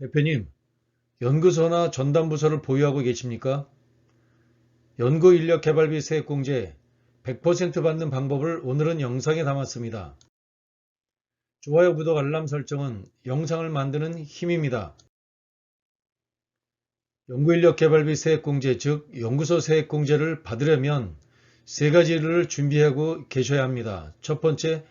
대표님, 연구소나 전담부서를 보유하고 계십니까? 연구 인력 개발비 세액공제 100% 받는 방법을 오늘은 영상에 담았습니다. 좋아요, 구독, 알람 설정은 영상을 만드는 힘입니다. 연구인력 개발비 세액공제, 즉 연구소 세액공제를 받으려면 세 가지를 준비하고 계셔야 합니다. 첫 번째,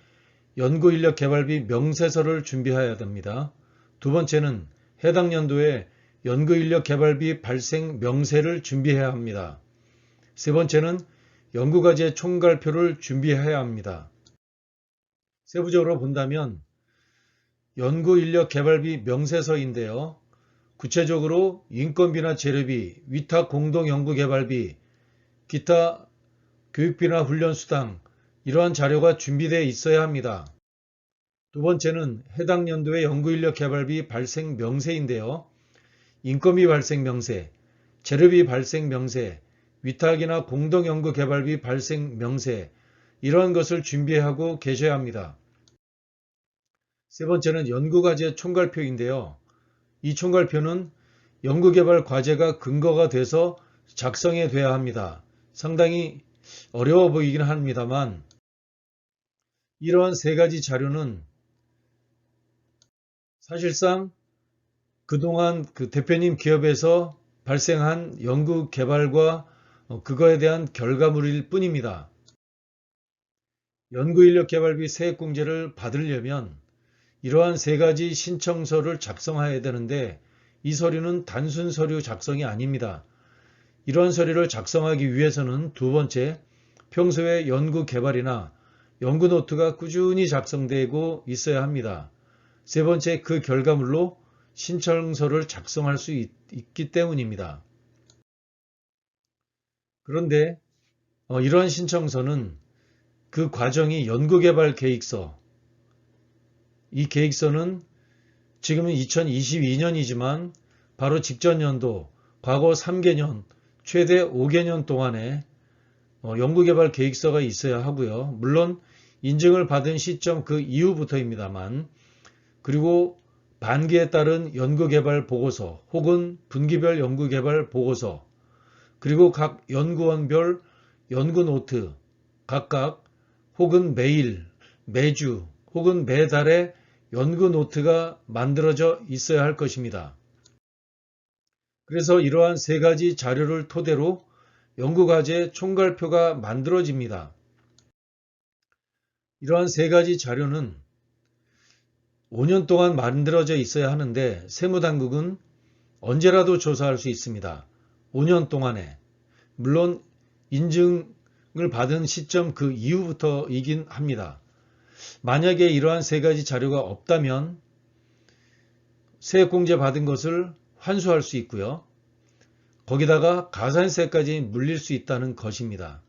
연구인력 개발비 명세서를 준비해야 됩니다. 두 번째는 해당 연도에 연구 인력 개발비 발생 명세를 준비해야 합니다. 세 번째는 연구 과제 총괄표를 준비해야 합니다. 세부적으로 본다면 연구 인력 개발비 명세서인데요. 구체적으로 인건비나 재료비, 위탁 공동 연구 개발비, 기타 교육비나 훈련 수당 이러한 자료가 준비되어 있어야 합니다. 두 번째는 해당 연도의 연구인력 개발비 발생 명세인데요. 인건비 발생 명세, 재료비 발생 명세, 위탁이나 공동연구 개발비 발생 명세 이러한 것을 준비하고 계셔야 합니다. 세 번째는 연구과제 총괄표인데요. 이 총괄표는 연구개발 과제가 근거가 돼서 작성해 돼야 합니다. 상당히 어려워 보이긴 합니다만 이러한 세 가지 자료는 사실상 그동안 그 대표님 기업에서 발생한 연구 개발과 어, 그거에 대한 결과물일 뿐입니다. 연구인력 개발비 세액공제를 받으려면 이러한 세 가지 신청서를 작성해야 되는데 이 서류는 단순 서류 작성이 아닙니다. 이러한 서류를 작성하기 위해서는 두 번째, 평소에 연구 개발이나 연구 노트가 꾸준히 작성되고 있어야 합니다. 세 번째, 그 결과물로 신청서를 작성할 수 있, 기 때문입니다. 그런데 어, 이러한 신청서는 그 과정이 연구개발 계획서, 이 계획서는 지금은 2022년이지만 바로 직전 연도, 과거 3개년, 최대 5개년 동안에 어, 연구개발 계획서가 있어야 하고요. 물론 인증을 받은 시점 그 이후부터입니다만 그리고 반기에 따른 연구개발 보고서 혹은 분기별 연구개발 보고서 그리고 각 연구원별 연구노트 각각 혹은 매일, 매주 혹은 매달에 연구노트가 만들어져 있어야 할 것입니다. 그래서 이러한 세 가지 자료를 토대로 연구과제 총괄표가 만들어집니다. 이러한 세 가지 자료는 5년 동안 만들어져 있어야 하는데 세무당국은 언제라도 조사할 수 있습니다. 5년 동안에. 물론 인증을 받은 시점 그 이후부터이긴 합니다. 만약에 이러한 세 가지 자료가 없다면 세액공제 받은 것을 환수할 수 있고요. 거기다가 가산세까지 물릴 수 있다는 것입니다.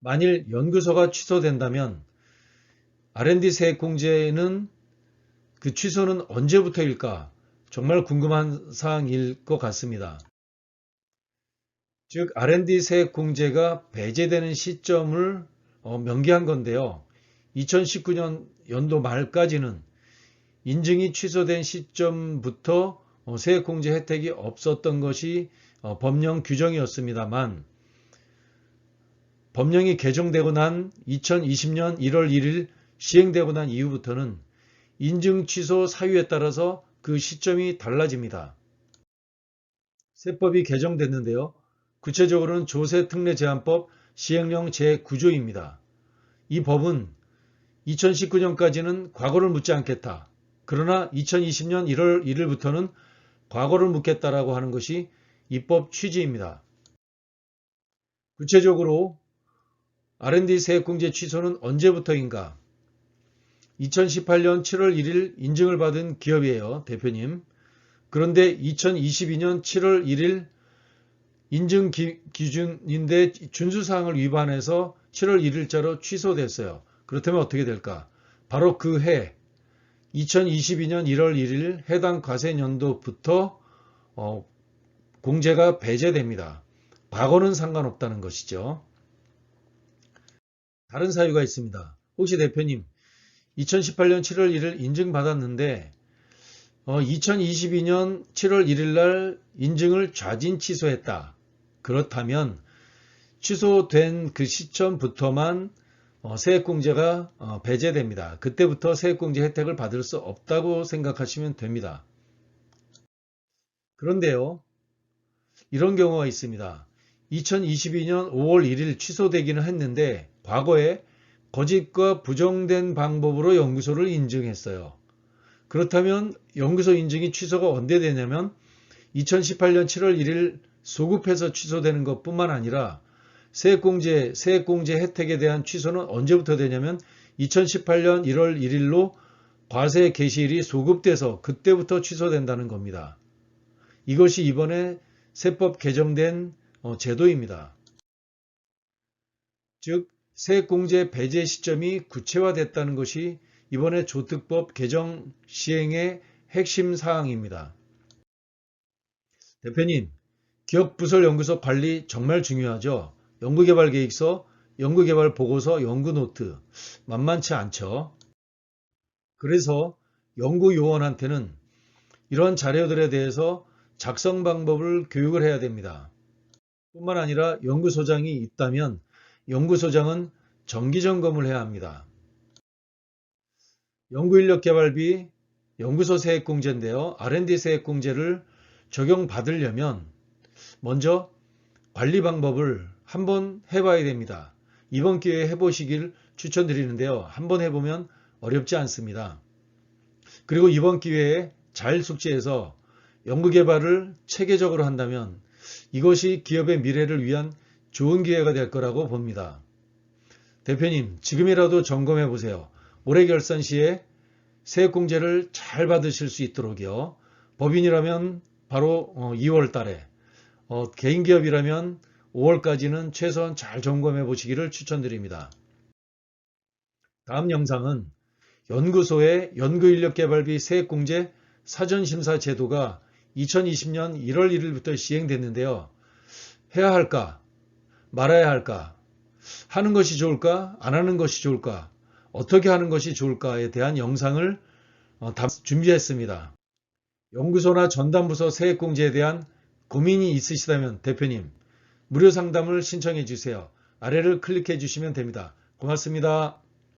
만일 연구소가 취소된다면 R&D 세액 공제는 그 취소는 언제부터일까? 정말 궁금한 사항일 것 같습니다. 즉 R&D 세액 공제가 배제되는 시점을 어, 명기한 건데요. 2019년 연도 말까지는 인증이 취소된 시점부터 어, 세액 공제 혜택이 없었던 것이 어, 법령 규정이었습니다만 법령이 개정되고 난 2020년 1월 1일 시행되고 난 이후부터는 인증 취소 사유에 따라서 그 시점이 달라집니다. 세법이 개정됐는데요. 구체적으로는 조세특례 제한법 시행령 제9조입니다. 이 법은 2019년까지는 과거를 묻지 않겠다. 그러나 2020년 1월 1일부터는 과거를 묻겠다라고 하는 것이 입법 취지입니다. 구체적으로 R&D 세액공제 취소는 언제부터인가? 2018년 7월 1일 인증을 받은 기업이에요. 대표님. 그런데 2022년 7월 1일 인증 기, 준인데 준수사항을 위반해서 7월 1일자로 취소됐어요. 그렇다면 어떻게 될까? 바로 그 해 2022년 1월 1일 해당 과세년도부터 어, 공제가 배제됩니다. 과거는 상관없다는 것이죠. 다른 사유가 있습니다. 혹시 대표님 2018년 7월 1일 인증받았는데 2022년 7월 1일 날 인증을 좌진 취소했다. 그렇다면 취소된 그 시점부터만 어, 세액공제가 어, 배제됩니다. 그때부터 세액공제 혜택을 받을 수 없다고 생각하시면 됩니다. 그런데요, 이런 경우가 있습니다. 2022년 5월 1일 취소되기는 했는데 과거에 거짓과 부정된 방법으로 연구소를 인증했어요. 그렇다면 연구소 인증이 취소가 언제 되냐면 2018년 7월 1일 소급해서 취소되는 것뿐만 아니라 세액공제, 세액공제 혜택에 대한 취소는 언제부터 되냐면 2018년 1월 1일로 과세 개시일이 소급돼서 그때부터 취소된다는 겁니다. 이것이 이번에 세법 개정된 어, 제도입니다. 즉 세액공제 배제 시점이 구체화됐다는 것이 이번에 조특법 개정 시행의 핵심 사항입니다. 대표님, 기업부설연구소 관리 정말 중요하죠. 연구개발계획서, 연구개발보고서, 연구노트 만만치 않죠. 그래서 연구요원한테는 이런 자료들에 대해서 작성 방법을 교육을 해야 됩니다. 뿐만 아니라 연구소장이 있다면 연구소장은 정기점검을 해야 합니다. 연구인력개발비 연구소 세액공제인데요. R&D 세액공제를 적용받으려면 먼저 관리 방법을 한번 해봐야 됩니다. 이번 기회에 해보시길 추천드리는데요. 한번 해보면 어렵지 않습니다. 그리고 이번 기회에 잘 숙지해서 연구개발을 체계적으로 한다면 이것이 기업의 미래를 위한 좋은 기회가 될 거라고 봅니다. 대표님, 지금이라도 점검해 보세요. 올해 결산 시에 세액공제를 잘 받으실 수 있도록요. 법인이라면 바로 2월 달에, 어, 개인 기업이라면 5월까지는 최소한 잘 점검해 보시기를 추천드립니다. 다음 영상은 연구소의 연구인력개발비 세액공제 사전심사 제도가 2020년 1월 1일부터 시행됐는데요. 해야 할까? 말아야 할까? 하는 것이 좋을까? 안 하는 것이 좋을까? 어떻게 하는 것이 좋을까에 대한 영상을 어, 준비했습니다. 연구소나 전담부서 세액공제에 대한 고민이 있으시다면 대표님 무료 상담을 신청해 주세요. 아래를 클릭해 주시면 됩니다. 고맙습니다.